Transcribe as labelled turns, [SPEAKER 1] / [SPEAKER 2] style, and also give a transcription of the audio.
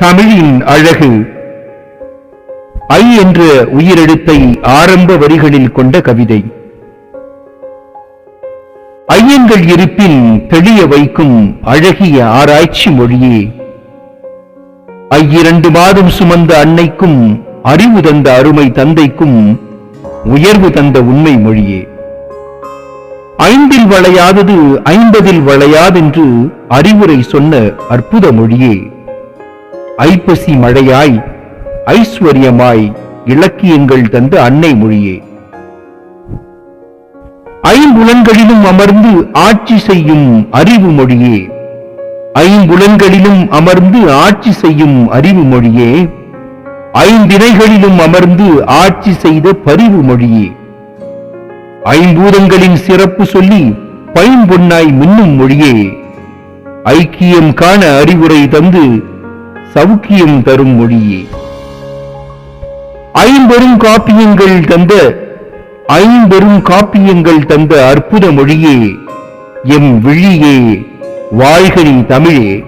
[SPEAKER 1] தமிழின் அழகு. ஐ என்ற உயிரெழுத்தை ஆரம்ப வரிகளில் கொண்ட கவிதை. ஐயங்கள் இருப்பின் தெளிய வைக்கும் அழகிய ஆராய்ச்சி மொழியே. ஐயிரண்டு மாதம் சுமந்த அன்னைக்கும் அறிவு தந்த அருமை தந்தைக்கும் உயர்வு தந்த உண்மை மொழியே. ஐந்தில் வளையாதது ஐம்பதில் வளையாதென்று அறிவுரை சொன்ன அற்புத மொழியே. ஐப்பசி மழையாய் ஐஸ்வர்யமாய் இலக்கியங்கள் தந்த அன்னை மொழியே. ஐம்புலன்களிலும் அமர்ந்து ஆட்சி செய்யும் அறிவு மொழியே. ஐம்புலன்களிலும் அமர்ந்து ஆட்சி செய்யும் அறிவு மொழியே. ஐந்திணைகளிலும் அமர்ந்து ஆட்சி செய்த பரிவு மொழியே. ஐம்பூதங்களின் சிறப்பு சொல்லி பைம்பொன்னாய் மின்னும் மொழியே. ஐக்கியம் காண அறிவுரை தந்து சவுக்கியம் தரும் மொழியே. ஐம்பெரும் காப்பியங்கள் தந்த ஐம்பெரும் காப்பியங்கள் தந்த அற்புத மொழியே. எம் விழியே வாழ்கனி தமிழே.